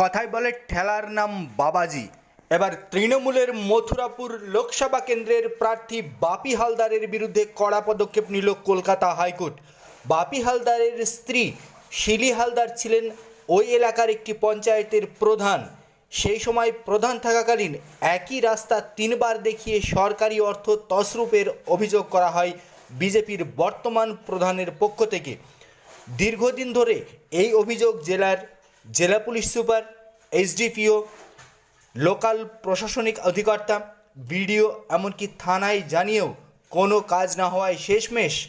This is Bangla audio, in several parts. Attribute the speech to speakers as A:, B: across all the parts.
A: কথায় বলে, ঠেলার নাম বাবাজি। এবার তৃণমূলের মথুরাপুর লোকসভা কেন্দ্রের প্রার্থী বাপি হালদারের বিরুদ্ধে কড়া পদক্ষেপ নিল কলকাতা হাইকোর্ট। বাপি হালদারের স্ত্রী শিলি হালদার ছিলেন ওই এলাকার একটি পঞ্চায়েতের প্রধান। সেই সময় প্রধান থাকাকালীন একই রাস্তা তিনবার দেখিয়ে সরকারি অর্থ তসরূপের অভিযোগ করা হয় বিজেপির বর্তমান প্রধানের পক্ষ থেকে। দীর্ঘদিন ধরে এই অভিযোগ জেলার জেলা পুলিশ সুপার, এসডিপিও, লোকাল প্রশাসনিক অধিকর্তা, বিডিও, এমনকি থানায় জানিয়েও কোনো কাজ না হওয়ায় শেষমেশ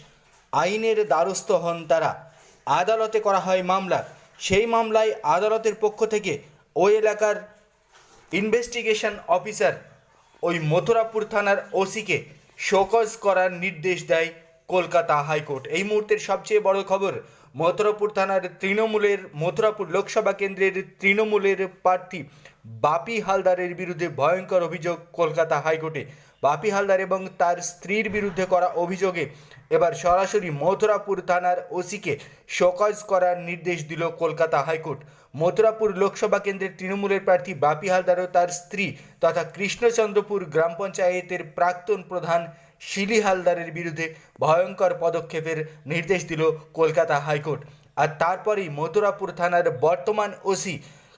A: আইনের দ্বারস্থ হন তারা। আদালতে করা হয় মামলা। সেই মামলায় আদালতের পক্ষ থেকে ওই এলাকার ইনভেস্টিগেশন অফিসার ওই মথুরাপুর থানার ওসিকে শোকজ করার নির্দেশ দেয় কলকাতা হাইকোর্ট। এই মুহূর্তের সবচেয়ে বড় খবর মথুরাপুর থানার তৃণমূলের, মথুরাপুর লোকসভা কেন্দ্রের তৃণমূলের প্রার্থী বাপি হালদারের বিরুদ্ধে ভয়ঙ্কর অভিযোগ কলকাতা হাইকোর্টে। বাপি হালদার এবং তার স্ত্রীর বিরুদ্ধে করা অভিযোগে এবার সরাসরি মথুরাপুর থানার ওসিকে শোকজ করার নির্দেশ দিল কলকাতা হাইকোর্ট। মথুরাপুর লোকসভা কেন্দ্রের তৃণমূলের প্রার্থী বাপি হালদার ও তার স্ত্রী তথা কৃষ্ণচন্দ্রপুর গ্রাম পঞ্চায়েতের প্রাক্তন প্রধান শিলি হালদারের বিরুদ্ধে ভয়ঙ্কর পদক্ষেপের নির্দেশ দিল কলকাতা হাইকোর্ট। আর তারপরেই মথুরাপুর থানার বর্তমান ওসি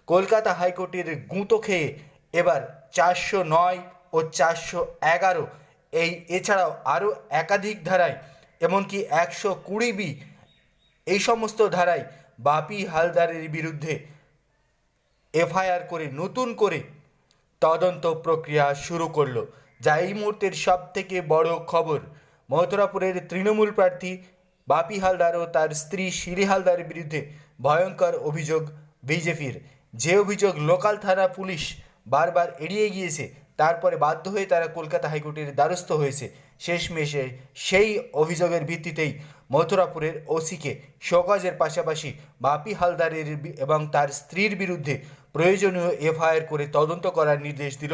A: কলকাতা হাইকোর্টের গুঁতো খেয়ে এবার চারশো নয় ও চারশো এগারো। এই এছাড়াও আরও একাধিক ধারায়, এমনকি একশো কুড়ি বি, এই সমস্ত ধারায় বাপি হালদারের বিরুদ্ধে এফআইআর করে নতুন করে তদন্ত প্রক্রিয়া শুরু করল, যা এই মুহূর্তের সব থেকে বড় খবর। মথুরাপুরের তৃণমূল প্রার্থী বাপি হালদার ও তার স্ত্রী শিরি হালদারের বিরুদ্ধে ভয়ঙ্কর অভিযোগ বিজেপির। যে অভিযোগ লোকাল থানা পুলিশ বারবার এড়িয়ে গিয়েছে তারপরে বাধ্য হয়ে তারা কলকাতা হাইকোর্টের দ্বারস্থ হয়েছে। শেষমেশে সেই অভিযোগের ভিত্তিতেই মথুরাপুরের ওসিকে শোকজের পাশাপাশি বাপি হালদারের এবং তার স্ত্রীর বিরুদ্ধে প্রয়োজনীয় এফআইআর করে তদন্ত করার নির্দেশ দিল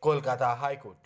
A: কলকাতা হাইকোর্ট।